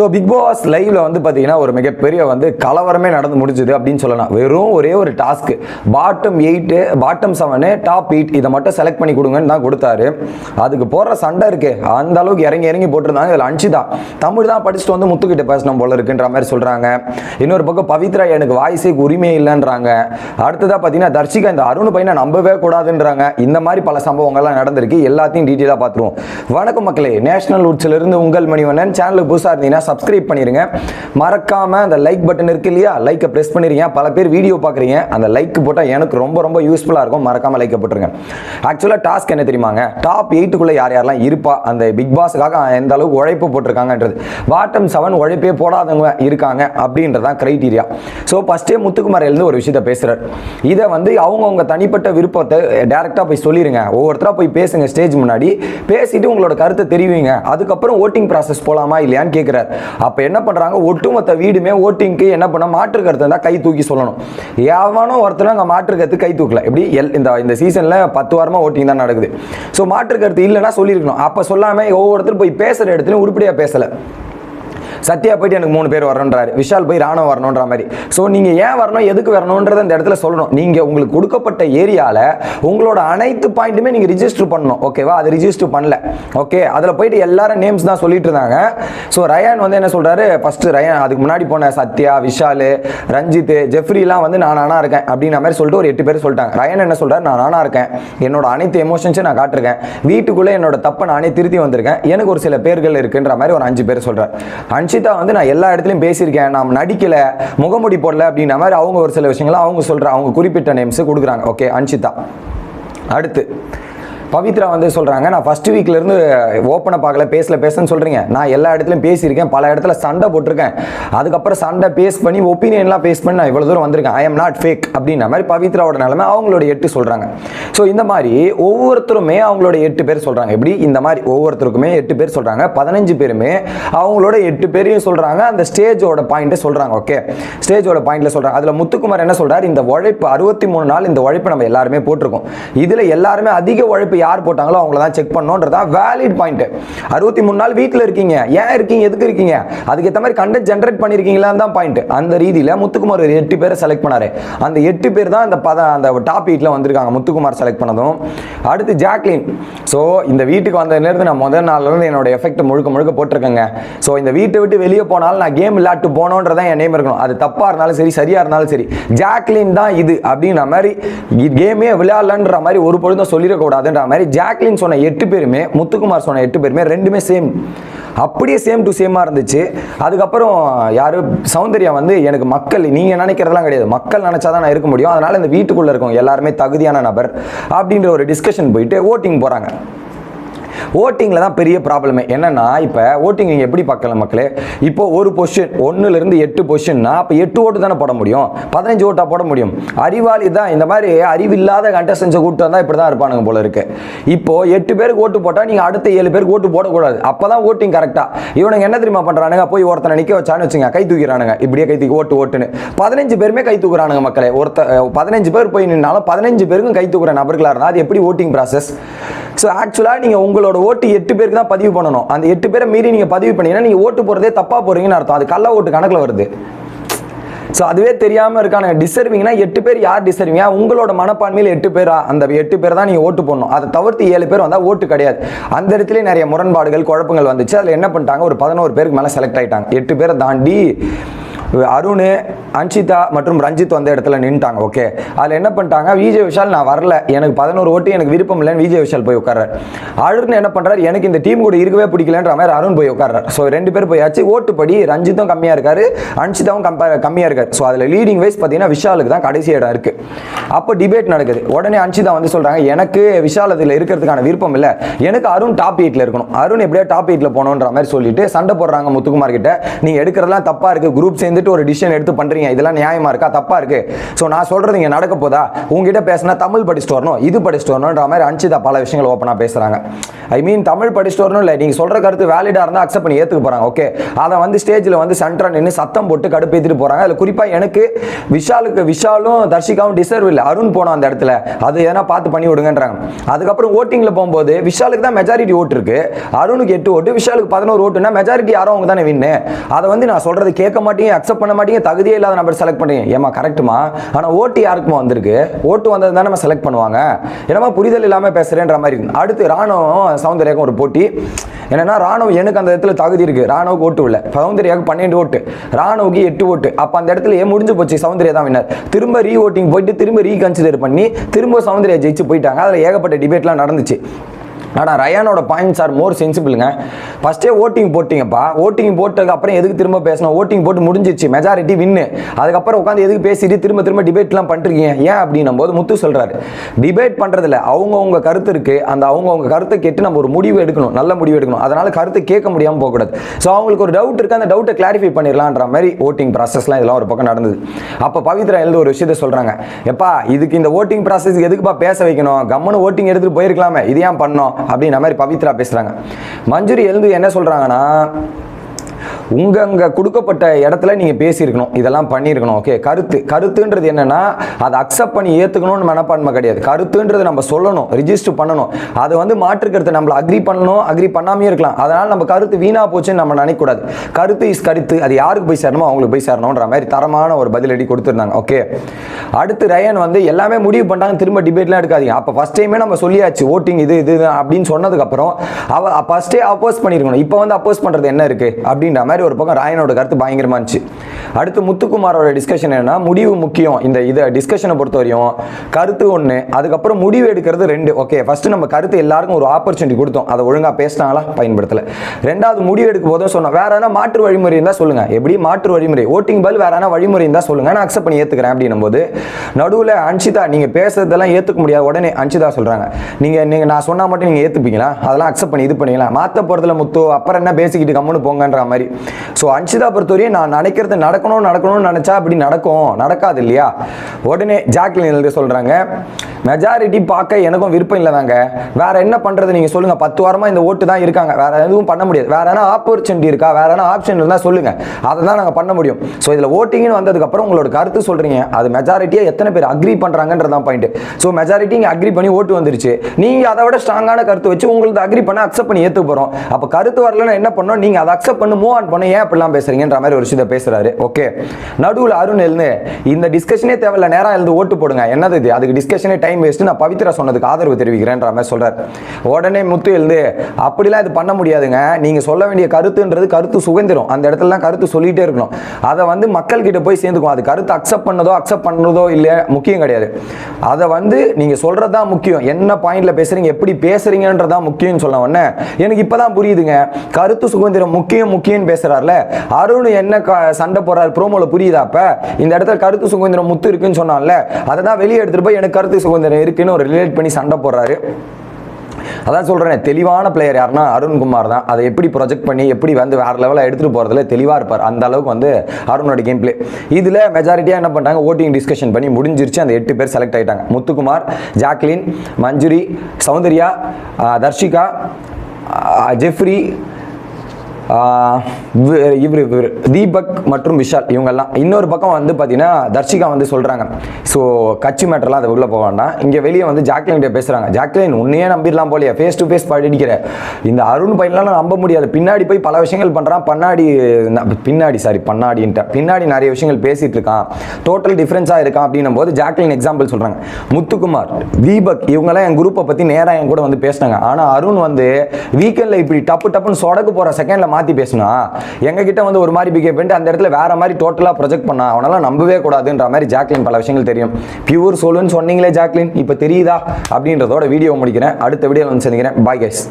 So big pass லைவ்ல வந்து பார்த்தீங்கன்னா ஒரு மிகப்பெரிய வந்து கலவரமே நடந்து முடிஞ்சுது அப்படின்னு சொல்லலாம். வெறும் ஒரே ஒரு task bottom eight bottom seven top eight இதை மட்டும் செலக்ட் பண்ணி கொடுங்கன்னு தான் கொடுத்தாரு. அதுக்கு போடுற சண்டை இருக்கு. அந்த அளவுக்கு இறங்கி இறங்கி போட்டிருந்தாங்க. இதில் அன்ஷிதா தமிழ் தான் படிச்சுட்டு வந்து முத்துக்கிட்ட பேசணும் போல இருக்குன்ற மாதிரி சொல்கிறாங்க இன்னொரு பக்கம் பவித்ரா எனக்கு வாய்ஸுக்கு உரிமை இல்லைன்றாங்க. அடுத்ததாக பார்த்தீங்கன்னா தர்ஷிகா இந்த அருண் பையனை நம்பவே கூடாதுன்றாங்க. இந்த மாதிரி பல சம்பவங்கள்லாம் நடந்திருக்கு. எல்லாத்தையும் டீட்டெயிலாக பார்த்துருவோம். வணக்கம் மக்களே. நேஷனல் உட்ஸ்ல இருந்து உங்கள் மணிவண்ணன். சேனலுக்கு புதுசாக இருந்தீங்கன்னா சப்ஸ்கிரைப் பண்ணிடுங்க மறக்காமல் அந்த லைக் பட்டன் இருக்கு இல்லையா? லைக்கை ப்ரெஸ் பண்ணிடுங்க பல பேர் வீடியோ பார்க்குறீங்க. அந்த லைக் போட்டால் எனக்கு ரொம்ப ரொம்ப யூஸ்ஃபுல்லாக இருக்கும். மறக்காமல் லைக்கை போட்டுருங்க. ஆக்சுவலாக டாஸ்க் என்ன தெரியுமாங்க? டாப் எயிட்டுக்குள்ளே யார் யாரெல்லாம் இருப்பா? அந்த பிக் பாஸுக்காக எந்த அளவுக்கு உழைப்பு போட்டிருக்காங்கன்றது. பாட்டம் செவன் உழைப்பே போடாதவங்க இருக்காங்க அப்படின்றதான் கிரைட்டீரியா ஸோ ஃபஸ்ட்டே முத்துக்குமார் ஒரு விஷயத்த பேசுகிறார் இதை வந்து அவங்கவுங்க தனிப்பட்ட விருப்பத்தை டேரெக்டாக போய் சொல்லிடுங்க ஒவ்வொருத்தராக போய் பேசுங்க. ஸ்டேஜ் முன்னாடி பேசிட்டு உங்களோட கருத்தை தெரிவிங்க. அதுக்கப்புறம் ஓட்டிங் ப்ராசஸ் போகலாமா இல்லையான்னு கேட்குறாரு அப்போ என்ன பண்ணுறாங்க ஒட்டுமொத்த வீடுமே ஓட்டிங்க்கு என்ன பண்ண மாற்று கருத்தை தான் கை தூக்கி சொல்லணும். ஏவானோ ஒருத்தரும் அங்கே மாற்று கருத்து கை தூக்கல. இப்படி எல் இந்த இந்த சீசனில் பத்து வாரமாக ஓட்டிங் தான் நடக்குது. ஸோ மாற்று கருத்து இல்லைன்னா சொல்லியிருக்கணும். அப்போ சொல்லாமல் ஒவ்வொருத்தரும் போய் பேசுகிற இடத்துலையும் உருப்படியாக பேசலை. சத்யா போயிட்டு எனக்கு மூணு பேர் வரணுன்றாரு. விஷால் போய் ராணுவம் வரணுன்ற மாதிரி. ஸோ நீங்கள் ஏன் வரணும்? எதுக்கு வரணுன்றதை இந்த இடத்துல சொல்லணும். நீங்கள் உங்களுக்கு கொடுக்கப்பட்ட ஏரியாவில் உங்களோட அனைத்து பாயிண்ட்டுமே நீங்கள் ரிஜிஸ்டர் பண்ணணும். ஓகேவா அது ரிஜிஸ்டர் பண்ணல. ஓகே அதில் போயிட்டு எல்லாரும் நேம்ஸ் தான் சொல்லிட்டு இருந்தாங்க. ஸோ ரயான் வந்து என்ன சொல்கிறாரு ஃபஸ்ட்டு ரயான் அதுக்கு முன்னாடி போன சத்யா விஷால் ரஞ்சித் ஜெஃப்ரிலாம் வந்து நான் நானாக இருக்கேன் அப்படின்ற மாதிரி சொல்லிட்டு ஒரு எட்டு பேர் சொல்லிட்டாங்க. ரயான் என்ன சொல்கிறார் நான் நானாக இருக்கேன். என்னோட அனைத்து எமோஷன்ஸும் நான் காட்டிருக்கேன். வீட்டுக்குள்ளே என்னோட தப்பை நானே திருத்தி வந்திருக்கேன். எனக்கு ஒரு சில பேர்கள் இருக்குன்ற மாதிரி ஒரு அஞ்சு பேர் சொல்கிறார் அஞ்சு அன்ஷிதா வந்து நான் எல்லா இடத்துலையும் பேசியிருக்கேன். நான் நடிக்கல முகமுடி போடல அப்படின்ற மாதிரி அவங்க ஒரு சில விஷயங்களை அவங்க சொல்ற அவங்க குறிப்பிட்ட நேம்ஸ் கொடுக்குறாங்க. ஓகே அன்ஷிதா அடுத்து பவித்ரா வந்து சொல்கிறாங்க நான் ஃபர்ஸ்ட் வீக்லேருந்து ஓப்பனை பார்க்கல பேசல பேசன்னு சொல்கிறீங்க நான் எல்லா இடத்துலையும் பேசியிருக்கேன் பல இடத்துல சண்டை போட்டிருக்கேன். அதுக்கப்புறம் சண்டை பேஸ் பண்ணி ஒப்பீனியன்லாம் பேஸ் பண்ணி நான் இவ்வளோ தூரம் வந்திருக்கேன். ஐ எம் நாட் ஃபேக் அப்படின்ற மாதிரி பவித்ராவோட நிலைமை அவங்களோட எட்டு சொல்கிறாங்க ஸோ இந்த மாதிரி ஒவ்வொருத்தருமே அவங்களோட எட்டு பேர் சொல்கிறாங்க எப்படி? இந்த மாதிரி ஒவ்வொருத்தருக்குமே எட்டு பேர் சொல்கிறாங்க பதினஞ்சு பேருமே அவங்களோட எட்டு பேரையும் சொல்கிறாங்க அந்த ஸ்டேஜோட பாயிண்ட்டை சொல்கிறாங்க ஓகே ஸ்டேஜோட பாயிண்ட்ல சொல்கிறாங்க அதில் முத்துக்குமார் என்ன சொல்கிறார் இந்த உழைப்பு அறுபத்தி மூணு நாள் இந்த உழைப்பு நம்ம எல்லாருமே போட்டிருக்கோம். இதில் எல்லாருமே அதிக உழைப்பு யார் போட்டாங்களோ அவங்கள தான் செக் பண்ணோன்றதா வேலிட் பாயிண்ட் அறுபத்தி மூணு நாள் வீட்டில் இருக்கீங்க. ஏன் இருக்கீங்க? எதுக்கு இருக்கீங்க? அதுக்கேற்ற மாதிரி கண்டென்ட் ஜென்ரேட் பண்ணியிருக்கீங்களா தான் பாயிண்ட் அந்த ரீதியில் முத்துக்குமார் ஒரு எட்டு பேரை செலக்ட் பண்ணார். அந்த எட்டு பேர் தான் அந்த பத அந்த டாப் எயிட்டில் வந்திருக்காங்க முத்துக்குமார் செலக்ட் பண்ணதும். அடுத்து ஜாக்லின். ஸோ இந்த வீட்டுக்கு வந்த நேரத்து நான் முதல் நாள்லேருந்து என்னோடய என்னோட எஃபெக்ட் முழுக்க முழுக்க போட்டிருக்கேங்க. ஸோ இந்த வீட்டை விட்டு வெளியே போனாலும் நான் கேம் விளையாட்டு போனோன்றதான் என் நேம் இருக்கணும். அது தப்பாக இருந்தாலும் சரி சரியாக இருந்தாலும் சரி. ஜாக்லின் தான் இது அப்படின்ற மாதிரி கேமே விளையாடலன்ற மாதிரி ஒரு பொழுதும் சொல்லிடக்கூடாதுன்ற மாதிரி ஜாக்லின் சொன்ன எட்டு பேருமே முத்துக்குமார் சொன்ன எட்டு பேருமே ரெண்டுமே சேம் அப்படியே சேம் டு சேமாக இருந்துச்சு. அதுக்கப்புறம் யார்? சௌந்தர்யா வந்து எனக்கு மக்கள் நீங்கள் நினைக்கிறதெல்லாம் கிடையாது. மக்கள் நினச்சாதான் நான் இருக்க முடியும். அதனால் இந்த வீட்டுக்குள்ளே இருக்கவங்க எல்லாருமே தகுதியான நபர் அப்படின்ற ஒரு டிஸ்கஷன் போயிட்டு ஓட்டிங் போகிறாங்க ஓட்டிங்கில் தான் பெரிய ப்ராப்ளமே என்னன்னா இப்போ ஓட்டிங் நீங்கள் எப்படி பார்க்கலாம் மக்களே? இப்போ ஒரு பொசிஷன் ஒன்றுலேருந்து எட்டு பொசிஷன்னா அப்போ எட்டு ஓட்டு தானே போட முடியும்? பதினஞ்சு ஓட்டாக போட முடியும். அறிவாளி தான் இந்த மாதிரி அறிவில்லாத கண்டஸ்டன்ஸை கூட்டு வந்தால் இப்படி தான் இருப்பானுங்க போல இருக்கு. இப்போ எட்டு பேருக்கு ஓட்டு போட்டால் நீங்கள் அடுத்த ஏழு பேருக்கு ஓட்டு போடக்கூடாது. அப்போ தான் ஓட்டிங் கரெக்டாக இவனுங்க என்ன தெரியுமா பண்ணுறானுங்க போய் ஒருத்தனை நிற்க வச்சான்னு வச்சுங்க கை தூக்கிறானுங்க. இப்படியே கை தூக்கி ஓட்டு ஓட்டுன்னு பதினஞ்சு பேருமே கை தூக்குறானுங்க மக்களே. ஒருத்த பதினஞ்சு பேர் போய் நின்னாலும் பதினஞ்சு பேருக்கும் கை தூக்குற நபர்களாக இருந்தால் அது எப்படி ஓட்டிங் ப்ராசஸ் ஸோ ஆக்சுவலாக நீங்கள் உங்களோட ஓட்டு எட்டு பேருக்கு தான் பதிவு பண்ணணும். அந்த எட்டு பேரை மீறி நீங்கள் பதிவு பண்ணீங்கன்னா நீங்கள் ஓட்டு போகிறதே தப்பாக போகிறீங்கன்னு அர்த்தம். அது கள்ள ஓட்டு கணக்கில் வருது. ஸோ அதுவே தெரியாமல் இருக்கானுங்க. டிசர்விங்னா எட்டு பேர் யார் டிசர்விங்க? உங்களோட மனப்பான்மையில் எட்டு பேரா? அந்த எட்டு பேர் தான் நீங்கள் ஓட்டு போடணும். அதை தவிர்த்து ஏழு பேர் வந்தால் ஓட்டு கிடையாது. அந்த இடத்துலேயே நிறைய முரண்பாடுகள் குழப்பங்கள் வந்துச்சு. அதில் என்ன பண்ணிட்டாங்க? ஒரு பதினோரு பேருக்கு மேலே செலக்ட் ஆகிட்டாங்க எட்டு பேரை தாண்டி அருண் அன்ஷிதா மற்றும் ரஞ்சித் வந்த இடத்துல நின்ட்டாங்க ஓகே அதில் என்ன பண்ணிட்டாங்க விஜய் விஷால் நான் வரல எனக்கு பதினோரு ஓட்டு எனக்கு விருப்பம் இல்லைன்னு விஜய் விஷால் போய் உட்கார்றாரு. அருண் என்ன பண்ணுறாரு எனக்கு இந்த டீம் கூட இருக்கவே பிடிக்கலன்ற மாதிரி அருண் போய் உட்கார்றாரு. ஸோ ரெண்டு பேர் போயாச்சு ஓட்டுப்படி ரஞ்சித்தும் கம்மியாக இருக்காரு அன்ஷிதாவும் கம்பேர் கம்மியாக இருக்காரு. ஸோ அதில் லீடிங் வைஸ் பார்த்தீங்கன்னா விஷாலுக்கு தான் கடைசி இடம் இருக்குது அப்போ டிபேட் நடக்குது. உடனே அன்ஷிதா வந்து சொல்கிறாங்க எனக்கு விஷால் அதில் இருக்கிறதுக்கான விருப்பம் இல்லை. எனக்கு அருண் டாப் எயிட்டில் இருக்கணும். அருண் எப்படியா டாப் எயிட்டில் போகணுன்ற மாதிரி சொல்லிட்டு சண்டை போடுறாங்க முத்துக்குமார் கிட்ட. நீங்கள் எடுக்கிறதெல்லாம் தப்பாக இருக்குது குரூப் சேர்ந்து வந்துட்டு ஒரு டிசிஷன் எடுத்து பண்ணுறீங்க இதெல்லாம் நியாயமாக இருக்கா? தப்பாக இருக்கு. ஸோ நான் சொல்கிறது இங்கே நடக்க போதா? உங்ககிட்ட பேசினா தமிழ் படிச்சுட்டு வரணும் இது படிச்சுட்டு வரணுன்ற மாதிரி அன்சிதா பல விஷயங்கள் ஓப்பனாக பேசுகிறாங்க ஐ மீன் தமிழ் படிச்சுட்டு வரணும் இல்லை. நீங்கள் சொல்கிற கருத்து வேலிடாக இருந்தால் அக்செப்ட் பண்ணி ஏற்றுக்க போகிறாங்க ஓகே அதை வந்து ஸ்டேஜில் வந்து சென்டராக நின்று சத்தம் போட்டு கடுப்பேற்றிட்டு போகிறாங்க அதில் குறிப்பாக எனக்கு விஷாலுக்கு விஷாலும் தர்ஷிகாவும் டிசர்வ் இல்லை. அருண் போனோம் அந்த இடத்துல. அது எதனா பார்த்து பண்ணி விடுங்கன்றாங்க. அதுக்கப்புறம் ஓட்டிங்கில் போகும்போது விஷாலுக்கு தான் மெஜாரிட்டி ஓட்டு இருக்கு. அருணுக்கு எட்டு ஓட்டு விஷாலுக்கு பதினோரு ஓட்டுனா மெஜாரிட்டி யாரும் அவங்க தானே வின்னு அதை வந்து நான் சொல்கிறது கேட்க மாட்டீங்க அக்செப்ட் பண்ண மாட்டீங்க தகுதியே இல்லாத நம்பர் செலக்ட் பண்ணுறீங்க ஏமா கரெக்டுமா ஆனால் ஓட்டு யாருக்குமா வந்திருக்கு? ஓட்டு வந்தது தானே நம்ம செலக்ட் பண்ணுவாங்க. என்னமா புரிதல் இல்லாமல் பேசுகிறேன்ற மாதிரி இருக்கு. அடுத்து ராணுவம் சௌந்தர்யாக்கும் ஒரு போட்டி. என்னன்னா ராணுவம் எனக்கு அந்த இடத்துல தகுதி இருக்கு. ராணுவுக்கு ஓட்டு இல்லை சௌந்தர்யாவுக்கு பன்னெண்டு ஓட்டு. ராணுவுக்கு எட்டு ஓட்டு. அப்போ அந்த இடத்துல ஏன் முடிஞ்சு போச்சு? சௌந்தர்யா தான் வின்னர் திரும்ப ரீ ஓட்டிங் போயிட்டு திரும்ப ரீகன்சிடர் பண்ணி திரும்ப சௌந்தர்யா ஜெயிச்சு போயிட்டாங்க. அதில் ஏகப்பட்ட டிபேட்லாம் நடந்துச்சு. ஆனால் ரயானோட பாயிண்ட்ஸ் ஆர் மோர் சென்சிபிளுங்க ஃபஸ்ட்டே ஓட்டிங் போட்டிங்கப்பா. ஓட்டிங் போட்டதுக்கு அப்புறம் எதுக்கு திரும்ப பேசணும்? ஓட்டிங் போட்டு முடிஞ்சிச்சு மெஜாரிட்டி வின்னு அதுக்கப்புறம் உட்காந்து எதுக்கு பேசிட்டு திரும்ப திரும்ப டிபேட்லாம் பண்ணிருக்கீங்க ஏன் அப்படின்னும் போது முத்து சொல்கிறாரு டிபேட் பண்ணுறதுல அவங்கவுங்க கருத்து இருக்குது அந்த அவங்கவுங்க கருத்தை கேட்டு நம்ம ஒரு முடிவு எடுக்கணும். நல்ல முடிவு எடுக்கணும். அதனால் கருத்தை கேட்க முடியாமல் போகக்கூடாது. ஸோ அவங்களுக்கு ஒரு டவுட் இருக்குது அந்த டவுட்டை கிளாரிஃபை பண்ணிடலான்ற மாதிரி ஓட்டிங் ப்ராசஸ்லாம் இதெல்லாம் ஒரு பக்கம் நடந்தது. அப்போ பவித்ரா எழுத ஒரு விஷயத்த சொல்கிறாங்க எப்பா இதுக்கு இந்த ஓட்டிங் ப்ராசஸ் எதுக்குப்பா பேச வைக்கணும்? கம்மனு ஓட்டிங் எடுத்துகிட்டு போயிருக்கலாமே. இது ஏன் பண்ணோம்? அப்படின்ற மாதிரி பவித்ரா பேசுகிறாங்க மஞ்சுரி எழுந்து என்ன சொல்கிறாங்கன்னா உங்கள் அங்கே கொடுக்கப்பட்ட இடத்துல நீங்கள் பேசியிருக்கணும் இதெல்லாம் பண்ணியிருக்கணும். ஓகே கருத்து. கருத்துன்றது என்னென்னா அதை அக்செப்ட் பண்ணி ஏற்றுக்கணும்னு மனப்பான்மை கிடையாது. கருத்துன்றது நம்ம சொல்லணும் ரிஜிஸ்டர் பண்ணணும். அது வந்து மாற்று நம்மளை அக்ரி பண்ணணும் அக்ரி பண்ணாமே இருக்கலாம். அதனால் நம்ம கருத்து வீணாக போச்சுன்னு நம்ம நினைக்கக்கூடாது. கருத்து இஸ் கருத்து. அது யாருக்கு போய் சேரணுமோ அவங்களுக்கு போய் சேரணுன்ற மாதிரி தரமான ஒரு பதிலடி கொடுத்துருந்தாங்க. ஓகே அடுத்து ரயன் வந்து எல்லாமே முடிவு பண்ணிட்டாங்க திரும்ப டிபேட்லாம் எடுக்காதீங்க. அப்போ ஃபர்ஸ்ட் டைமே நம்ம சொல்லியாச்சு ஓட்டிங் இது இது இது அப்படின்னு சொன்னதுக்கப்புறம் அவ ஃபஸ்ட்டே அப்போஸ் பண்ணியிருக்கணும் இப்போ வந்து அப்போஸ் பண்ணுறது என்ன இருக்குது அப்படின்ற மாதிரி ஒரு பக்கம் ராயனோட கருத்து பயங்கரமா இருந்துச்சு. அடுத்து முத்துக்குமாரோட டிஸ்கஷன் என்னன்னா முடிவு முக்கியம். இந்த இதை டிஸ்கஷனை பொறுத்தவரையும் கருத்து ஒன்று அதுக்கப்புறம் முடிவு எடுக்கிறது ரெண்டு. ஓகே ஃபர்ஸ்ட் நம்ம கருத்து எல்லாருக்கும் ஒரு ஆப்பர்ச்சுனிட்டி கொடுத்தோம். அதை ஒழுங்காக பேசினாங்களா? பயன்படுத்தல. ரெண்டாவது முடிவு எடுக்கும் போதும் சொன்னோம். வேற எதனா மாற்று வழிமுறை இருந்தால் சொல்லுங்க. எப்படி? மாற்று வழிமுறை. ஓட்டிங் பதில் வேற எதனா வழிமுறை இருந்தால் சொல்லுங்க. நான் அக்செப்ட் பண்ணி ஏற்றுக்கிறேன் அப்படின்னும் போது நடுவில் அன்ஷிதா நீங்கள் பேசுறதெல்லாம் ஏற்றுக்க முடியாது உடனே அன்ஷிதா சொல்கிறாங்க நீங்கள் நீங்கள் நான் சொன்னால் மட்டும் நீங்கள் ஏற்றுப்பீங்களா அதெல்லாம் அக்செப்ட் பண்ணி இது பண்ணிக்கலாம் மாற்ற போகிறதுல முத்து அப்புறம் என்ன பேசிக்கிட்டு கம்முன்னு போங்கன்ற மாதிரி. ஸோ அன்ஷிதா பொறுத்தவரையும் நான் நினைக்கிறது நடக்கணும் நடக்கணும்னு நினச்சா அப்படி நடக்கும். நடக்காது இல்லையா? உடனே ஜாக்லின் எழுதி சொல்கிறாங்க மெஜாரிட்டி பார்க்க எனக்கும் விருப்பம் இல்லைதாங்க. வேற என்ன பண்ணுறது நீங்கள் சொல்லுங்கள் பத்து வாரமாக இந்த ஓட்டு தான் இருக்காங்க. வேற எதுவும் பண்ண முடியாது. வேற என்ன ஆப்பர்ச்சுனிட்டி இருக்கா? வேற என்ன ஆப்ஷன் இருந்தால் சொல்லுங்கள் அதை தான் நாங்கள் பண்ண முடியும். ஸோ இதில் ஓட்டிங்னு வந்ததுக்கப்புறம் உங்களோட கருத்து சொல்கிறீங்க அது மெஜாரிட்டியாக எத்தனை பேர் அக்ரி பண்ணுறாங்கன்றது தான் பாயிண்ட் ஸோ மெஜாரிட்டி இங்கே அக்ரி பண்ணி ஓட்டு வந்துருச்சு. நீங்கள் அதை விட ஸ்ட்ராங்கான கருத்து வச்சு உங்களுக்கு அக்ரி பண்ண அக்செப்ட் பண்ணி ஏற்று போகிறோம் அப்போ கருத்து வரலன்னா என்ன பண்ணோம் நீங்கள் அதை அக்செப்ட் பண்ணி மூவ் ஆன் பண்ண. ஏன் அப்படிலாம் பேசுறீங்கன்ற மாதிரி ஒரு விஷயத்தை பேசுறாரு. ஓகே நடுவில் அருண் எழுந்து இந்த டிஸ்கஷனே தேவையில்ல. நேரம் எழுந்து ஓட்டு போடுங்க. என்னது இது? அதுக்கு டிஸ்கஷனே டைம் வேஸ்ட் நான் பவித்ரா சொன்னதுக்கு ஆதரவு தெரிவிக்கிறேன்ற மாதிரி சொல்கிறார் உடனே முத்து எழுந்து அப்படிலாம் இது பண்ண முடியாதுங்க. நீங்க சொல்ல வேண்டிய கருத்துன்றது கருத்து சுதந்திரம். அந்த இடத்துலலாம் கருத்து சொல்லிட்டே இருக்கணும். அதை வந்து மக்கள் கிட்ட போய் சேர்ந்துக்கும் அது கருத்து அக்செப்ட் பண்ணதோ அக்செப்ட் பண்ணதோ இல்லை முக்கியம் கிடையாது. அதை வந்து நீங்க சொல்கிறது தான் முக்கியம். என்ன பாயிண்ட்ல பேசுறீங்க? எப்படி பேசுறீங்கன்றதான் முக்கியம்னு சொல்ல உடனே எனக்கு இப்பதான் புரியுதுங்க. கருத்து சுதந்திரம் முக்கியம் முக்கியம்னு பேசுறாருல. அருண் என்ன சண்டை போடுறாரு? ப்ரோமோல புரியுதா அப்ப? இந்த இடத்துல கருத்து சுதந்திரம் முத்து இருக்குன்னு சொன்னான்ல. அதை தான் வெளியே எடுத்துட்டு போய் எனக்கு கருத்து சுதந்திரம் இருக்குன்னு ஒரு ரிலேட் பண்ணி சண்டை போடுறாரு. அதான் சொல்கிறேன் தெளிவான பிளேயர் யாருன்னா அருண்குமார் தான். அதை எப்படி ப்ரொஜெக்ட் பண்ணி எப்படி வந்து வேறு லெவலில் எடுத்துகிட்டு போகிறதுல தெளிவாக இருப்பார். அந்த அளவுக்கு வந்து அருணோட கேம் பிளே இதில் மெஜாரிட்டியாக என்ன பண்ணிட்டாங்க? ஓட்டிங் டிஸ்கஷன் பண்ணி முடிஞ்சிருச்சு. அந்த எட்டு பேர் செலக்ட் ஆகிட்டாங்க முத்துக்குமார் ஜாக்லின் மஞ்சுரி சௌந்தர்யா தர்ஷிகா ஜெஃப்ரி இவர் இவர் தீபக் மற்றும் விஷால் இவங்கெல்லாம். இன்னொரு பக்கம் வந்து பார்த்தீங்கன்னா தர்ஷிகா வந்து சொல்கிறாங்க ஸோ கட்சி மேட்டர்லாம் அது உள்ளே போக வேண்டாம். இங்கே வெளியே வந்து ஜாக்லின் கிட்ட பேசுகிறாங்க ஜாக்லின் உன்னையே நம்பிடலாம் போலியா. ஃபேஸ் டு ஃபேஸ் படிக்கிற இந்த அருண் பையன்லாம் நான் நம்ப முடியாது. பின்னாடி போய் பல விஷயங்கள் பண்ணுறான் பண்ணாடி பின்னாடி சாரி பண்ணாடின்ட்டு பின்னாடி நிறைய விஷயங்கள் பேசிகிட்டு இருக்கான். டோட்டல் டிஃப்ரென்ஸாக இருக்கான் அப்படின்னும் போது ஜாக்லின் எக்ஸாம்பிள் சொல்கிறாங்க முத்துக்குமார் தீபக் இவங்கெல்லாம் என் குரூப்பை பற்றி நேராக என் கூட வந்து பேசினாங்க. ஆனால் அருண் வந்து வீக்கெண்டில் இப்படி டப்பு டப்புன்னு சொடக்கு போகிற செகண்டில் மாற்றி பேசினா எங்ககிட்ட வந்து ஒரு மாதிரி பிகேவ் பண்ணிட்டு அந்த இடத்துல வேற மாதிரி டோட்டலாக ப்ரொஜெக்ட் பண்ணா அவனால நம்பவே கூடாதுன்ற மாதிரி ஜாக்லின் பல விஷயங்கள் தெரியும். பியூர் சோலுன்னு சொன்னீங்களே ஜாக்லின் இப்போ தெரியுதா? அப்படின்றதோட வீடியோ முடிக்கிறேன். அடுத்த வீடியோவில் வந்து சந்திக்கிறேன். Bye guys